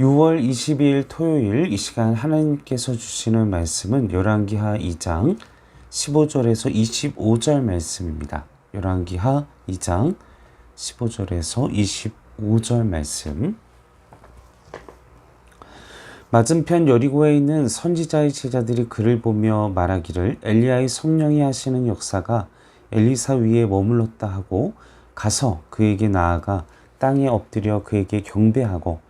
6월 22일 토요일 이 시간 하나님께서 주시는 말씀은 열왕기하 2장 15절에서 25절 말씀입니다. 열왕기하 2장 15절에서 25절 말씀. 맞은편 여리고에 있는 선지자의 제자들이 그를 보며 말하기를 엘리야의 성령이 하시는 역사가 엘리사 위에 머물렀다 하고 가서 그에게 나아가 땅에 엎드려 그에게 경배하고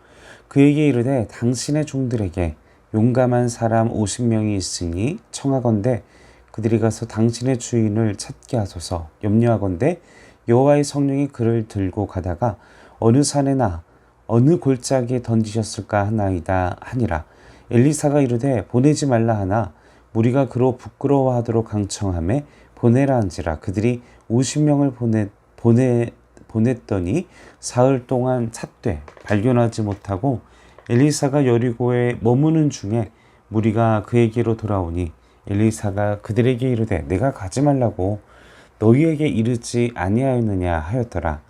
그에게 이르되 당신의 종들에게 용감한 사람 50명이 있으니 청하건대 그들이 가서 당신의 주인을 찾게 하소서. 염려하건대 여호와의 성령이 그를 들고 가다가 어느 산에나 어느 골짜기에 던지셨을까 하나이다 하니라. 엘리사가 이르되 보내지 말라 하나 무리가 그로 부끄러워하도록 강청함에 보내라 한지라. 그들이 50명을 보내 보내 보냈더니 사흘 동안 찾되 발견하지 못하고 엘리사가 여리고에 머무는 중에 무리가 그에게로 돌아오니 엘리사가 그들에게 이르되 내가 가지 말라고 너희에게 이르지 아니하였느냐 하였더라.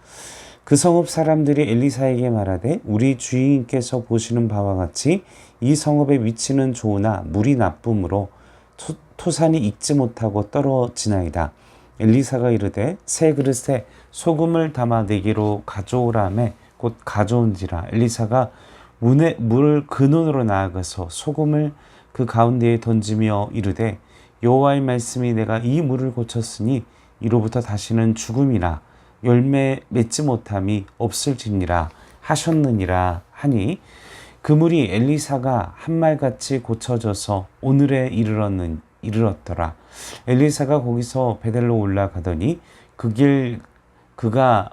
그 성읍 사람들이 엘리사에게 말하되 우리 주인께서 보시는 바와 같이 이 성읍의 위치는 좋으나 물이 나쁨으로 토, 토산이 익지 못하고 떨어지나이다 엘리사가 이르되 새 그릇에 소금을 담아 내게로 가져오라매 곧 가져온지라. 엘리사가 문에 물 근원으로 나아가서 소금을 그 가운데에 던지며 이르되 여호와의 말씀이 내가 이 물을 고쳤으니 이로부터 다시는 죽음이나 열매 맺지 못함이 없을지니라 하셨느니라 하니 그 물이 엘리사가 한말같이 고쳐져서 오늘에 이르렀는 이르렀더라. 엘리사가 거기서 베델로 올라가더니 그 길 그가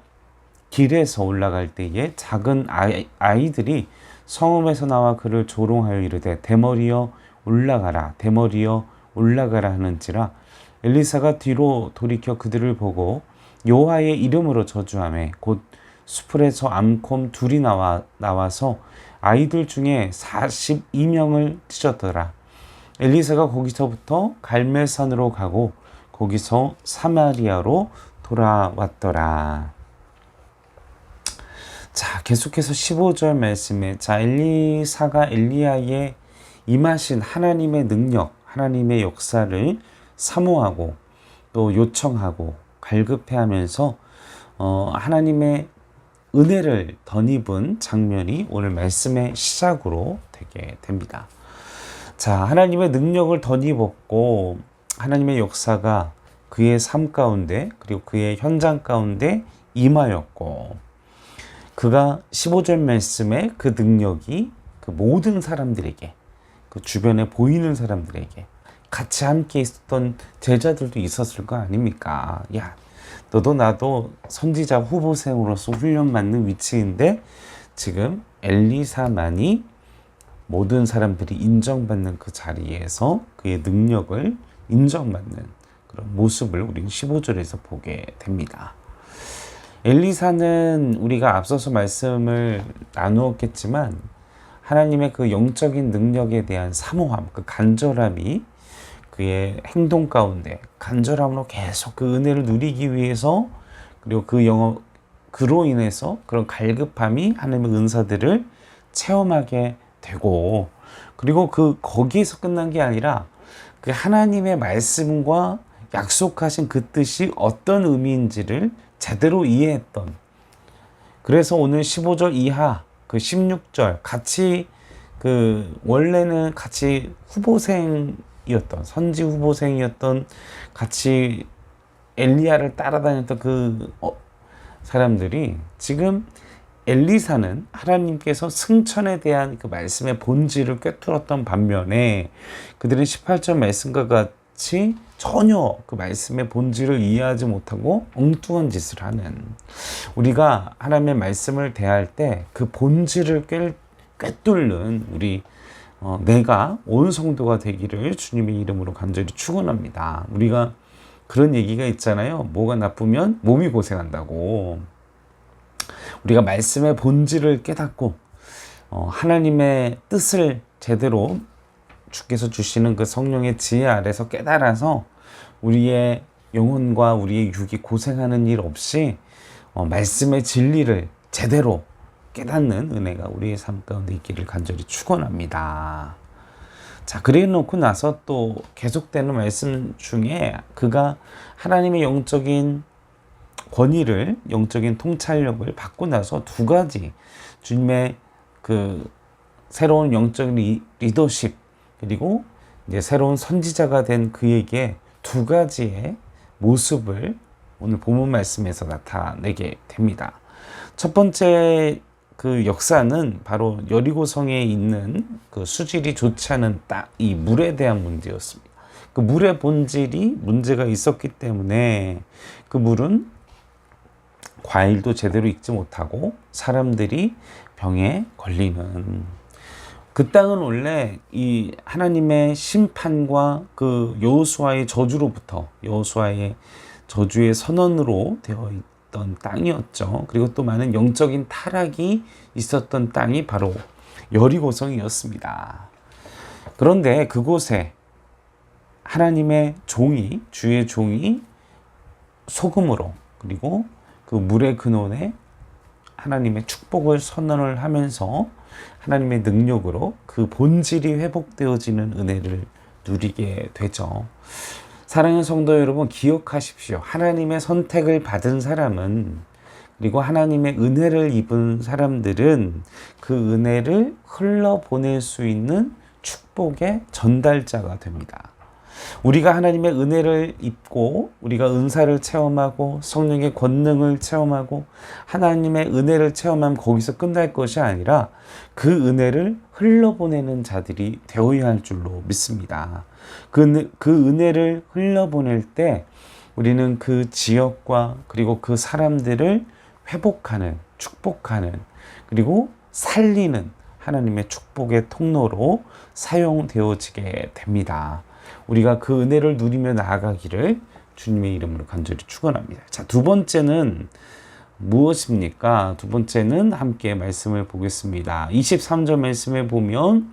길에서 올라갈 때에 작은 아이, 아이들이 성읍에서 나와 그를 조롱하여 이르되 대머리여 올라가라 대머리여 올라가라 하는지라 엘리사가 뒤로 돌이켜 그들을 보고 여호와의 이름으로 저주하매 곧 수풀에서 암콤 둘이 나와 나와서 아이들 중에 42명을 찢었더라. 엘리사가 거기서부터 갈멜산으로 가고 거기서 사마리아로 돌아왔더라. 자, 계속해서 15절 말씀에 자, 엘리사가 엘리야의 임하신 하나님의 능력, 하나님의 역사를 사모하고 또 요청하고 갈급해하면서 어, 하나님의 은혜를 덧입은 장면이 오늘 말씀의 시작으로 되게 됩니다. 자, 하나님의 능력을 덧입었고 하나님의 역사가 그의 삶 가운데 그리고 그의 현장 가운데 임하였고 그가 15절 말씀에 그 능력이 그 모든 사람들에게 그 주변에 보이는 사람들에게 같이 함께 있었던 제자들도 있었을 거 아닙니까? 야, 너도 나도 선지자 후보생으로서 훈련받는 위치인데 지금 엘리사만이 모든 사람들이 인정받는 그 자리에서 그의 능력을 인정받는 그런 모습을 우리는 15절에서 보게 됩니다. 엘리사는 우리가 앞서서 말씀을 나누었겠지만 하나님의 그 영적인 능력에 대한 사모함, 그 간절함이 그의 행동 가운데 간절함으로 계속 그 은혜를 누리기 위해서 그리고 그 영어 그로 인해서 그런 갈급함이 하나님의 은사들을 체험하게 되고 그리고 그 거기에서 끝난 게 아니라 그 하나님의 말씀과 약속하신 그 뜻이 어떤 의미인지를 제대로 이해했던 그래서 오늘 15절 이하 그 16절 같이 그 원래는 같이 후보생이었던 선지 후보생이었던 같이 엘리야를 따라다녔던 그 어, 사람들이 지금 엘리사는 하나님께서 승천에 대한 그 말씀의 본질을 꿰뚫었던 반면에 그들은 18절 말씀과 같이 전혀 그 말씀의 본질을 이해하지 못하고 엉뚱한 짓을 하는 우리가 하나님의 말씀을 대할 때 그 본질을 꿰, 꿰뚫는 우리 어, 내가 온 성도가 되기를 주님의 이름으로 간절히 축원합니다. 우리가 그런 얘기가 있잖아요. 뭐가 나쁘면 몸이 고생한다고. 우리가 말씀의 본질을 깨닫고 어, 하나님의 뜻을 제대로 주께서 주시는 그 성령의 지혜 아래서 깨달아서 우리의 영혼과 우리의 육이 고생하는 일 없이 어, 말씀의 진리를 제대로 깨닫는 은혜가 우리의 삶 가운데 있기를 간절히 축원합니다. 자, 그래 놓고 나서 또 계속되는 말씀 중에 그가 하나님의 영적인 권위를 영적인 통찰력을 받고 나서 두 가지 주님의 그 새로운 영적인 리, 리더십 그리고 이제 새로운 선지자가 된 그에게 두 가지의 모습을 오늘 본문 말씀에서 나타내게 됩니다. 첫 번째 그 역사는 바로 여리고성에 있는 그 수질이 좋지 않은 땅, 이 물에 대한 문제였습니다. 그 물의 본질이 문제가 있었기 때문에 그 물은 과일도 제대로 익지 못하고 사람들이 병에 걸리는 그 땅은 원래 이 하나님의 심판과 그 여호수아의 저주로부터 여호수아의 저주의 선언으로 되어 있던 땅이었죠. 그리고 또 많은 영적인 타락이 있었던 땅이 바로 여리고성이었습니다. 그런데 그곳에 하나님의 종이 주의 종이 소금으로 그리고 그 물의 근원에 하나님의 축복을 선언을 하면서 하나님의 능력으로 그 본질이 회복되어지는 은혜를 누리게 되죠. 사랑하는 성도 여러분, 기억하십시오. 하나님의 선택을 받은 사람은 그리고 하나님의 은혜를 입은 사람들은 그 은혜를 흘러보낼 수 있는 축복의 전달자가 됩니다. 우리가 하나님의 은혜를 입고 우리가 은사를 체험하고 성령의 권능을 체험하고 하나님의 은혜를 체험하면 거기서 끝날 것이 아니라 그 은혜를 흘러보내는 자들이 되어야 할 줄로 믿습니다. 그, 그 은혜를 흘러보낼 때 우리는 그 지역과 그리고 그 사람들을 회복하는, 축복하는, 그리고 살리는 하나님의 축복의 통로로 사용되어지게 됩니다. 우리가 그 은혜를 누리며 나아가기를 주님의 이름으로 간절히 축원합니다. 자, 두 번째는 무엇입니까? 두 번째는 함께 말씀을 보겠습니다. 23절 말씀에 보면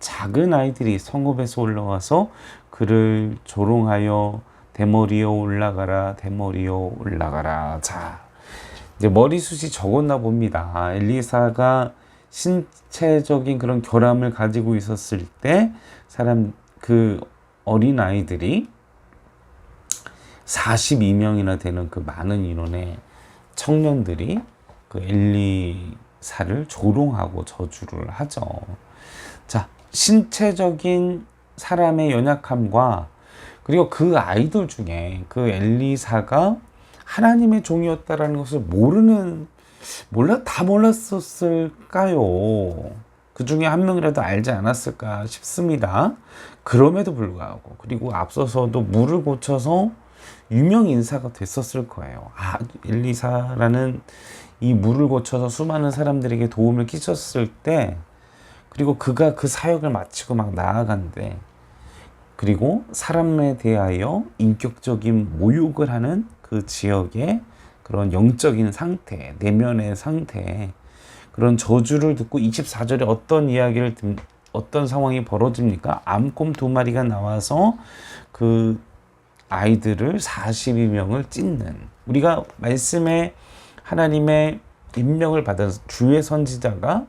작은 아이들이 성읍에서 올라와서 그를 조롱하여 대머리여 올라가라 대머리여 올라가라 자 이제 머리숱이 적었나 봅니다 엘리사가 신체적인 그런 결함을 가지고 있었을 때 사람 그 어린 아이들이 42명이나 되는 그 많은 인원의 청년들이 그 엘리사를 조롱하고 저주를 하죠. 자, 신체적인 사람의 연약함과 그리고 그 아이들 중에 그 엘리사가 하나님의 종이었다라는 것을 모르는 몰라 다 몰랐었을까요? 그 중에 한 명이라도 알지 않았을까 싶습니다. 그럼에도 불구하고 그리고 앞서서도 물을 고쳐서 유명 인사가 됐었을 거예요. 아, 엘리사라는 이 물을 고쳐서 수많은 사람들에게 도움을 끼쳤을 때 그리고 그가 그 사역을 마치고 막 나아간대. 그리고 사람에 대하여 인격적인 모욕을 하는 그 지역의 그런 영적인 상태, 내면의 상태, 그런 저주를 듣고 24절에 어떤 이야기를 듣, 어떤 상황이 벌어집니까? 암곰 두 마리가 나와서 그 아이들을 42명을 찢는 우리가 말씀에 하나님의 임명을 받은 주의 선지자가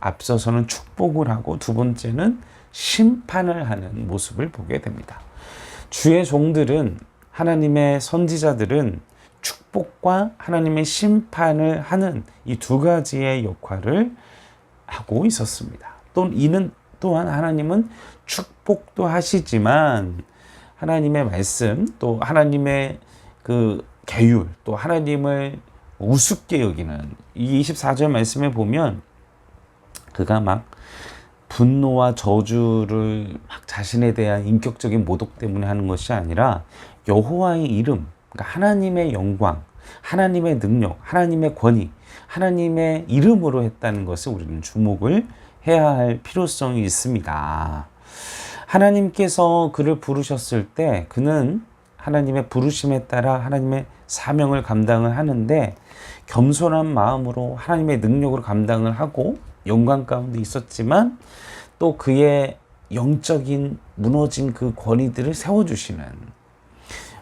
앞서서는 축복을 하고 두 번째는 심판을 하는 모습을 보게 됩니다. 주의 종들은 하나님의 선지자들은 축복과 하나님의 심판을 하는 이 두 가지의 역할을 하고 있었습니다. 또 이는 또한 하나님은 축복도 하시지만 하나님의 말씀 또 하나님의 그 계율 또 하나님을 우습게 여기는 이 24절 말씀에 보면 그가 막 분노와 저주를 막 자신에 대한 인격적인 모독 때문에 하는 것이 아니라 여호와의 이름 그러니까 하나님의 영광, 하나님의 능력, 하나님의 권위, 하나님의 이름으로 했다는 것을 우리는 주목을 해야 할 필요성이 있습니다. 하나님께서 그를 부르셨을 때 그는 하나님의 부르심에 따라 하나님의 사명을 감당을 하는데 겸손한 마음으로 하나님의 능력으로 감당을 하고 영광 가운데 있었지만 또 그의 영적인 무너진 그 권위들을 세워주시는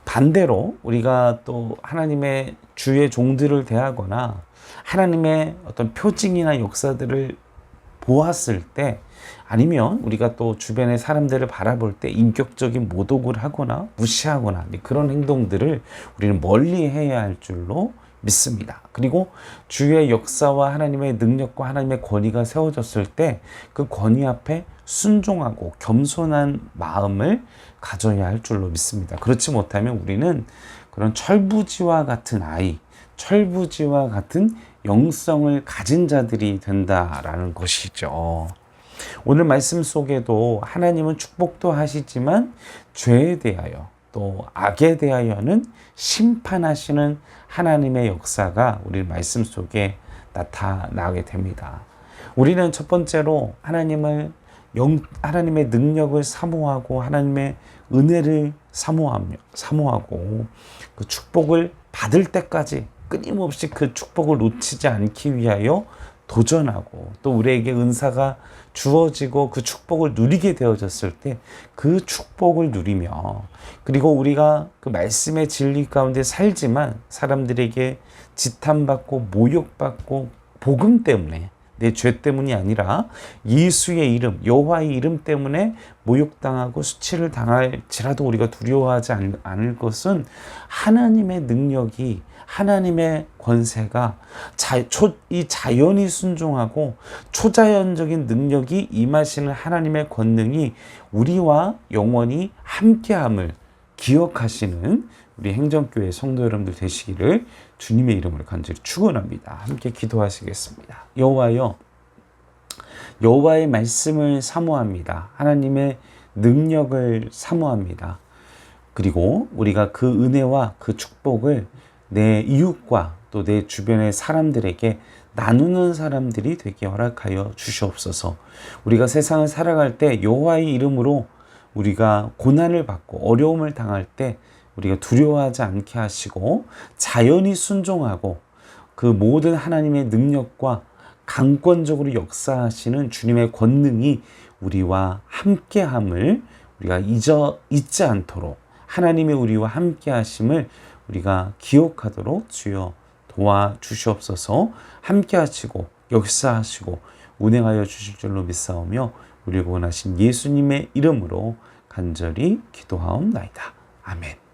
반대로 우리가 또 하나님의 주의 종들을 대하거나 하나님의 어떤 표징이나 역사들을 보았을 때 아니면 우리가 또 주변의 사람들을 바라볼 때 인격적인 모독을 하거나 무시하거나 그런 행동들을 우리는 멀리 해야 할 줄로 믿습니다. 그리고 주의 역사와 하나님의 능력과 하나님의 권위가 세워졌을 때 그 권위 앞에 순종하고 겸손한 마음을 가져야 할 줄로 믿습니다. 그렇지 못하면 우리는 그런 철부지와 같은 아이, 철부지와 같은 영성을 가진 자들이 된다라는 것이죠. 오늘 말씀 속에도 하나님은 축복도 하시지만 죄에 대하여 또 악에 대하여는 심판하시는 하나님의 역사가 우리 말씀 속에 나타나게 됩니다. 우리는 첫 번째로 하나님을 영, 하나님의 능력을 사모하고 하나님의 은혜를 사모하며 사모하고 그 축복을 받을 때까지 끊임없이 그 축복을 놓치지 않기 위하여 도전하고 또 우리에게 은사가 주어지고 그 축복을 누리게 되어졌을 때 그 축복을 누리며 그리고 우리가 그 말씀의 진리 가운데 살지만 사람들에게 지탄받고 모욕받고 복음 때문에 내 죄 때문이 아니라 예수의 이름, 여호와의 이름 때문에 모욕당하고 수치를 당할지라도 우리가 두려워하지 않을 것은 하나님의 능력이 하나님의 권세가 자, 초, 이 자연이 순종하고 초자연적인 능력이 임하시는 하나님의 권능이 우리와 영원히 함께함을 기억하시는 우리 행정교회 성도 여러분들 되시기를 주님의 이름으로 간절히 축원합니다. 함께 기도하시겠습니다. 여호와여 여호와의 말씀을 사모합니다. 하나님의 능력을 사모합니다. 그리고 우리가 그 은혜와 그 축복을 내 이웃과 또 내 주변의 사람들에게 나누는 사람들이 되게 허락하여 주시옵소서. 우리가 세상을 살아갈 때 여호와의 이름으로 우리가 고난을 받고 어려움을 당할 때 우리가 두려워하지 않게 하시고 자연히 순종하고 그 모든 하나님의 능력과 강권적으로 역사하시는 주님의 권능이 우리와 함께함을 우리가 잊어 잊지 않도록 하나님의 우리와 함께하심을 우리가 기억하도록 주여 도와 주시옵소서 함께 하시고 역사하시고 운행하여 주실 줄로 믿사오며 우리 구원하신 예수님의 이름으로 간절히 기도하옵나이다. 아멘.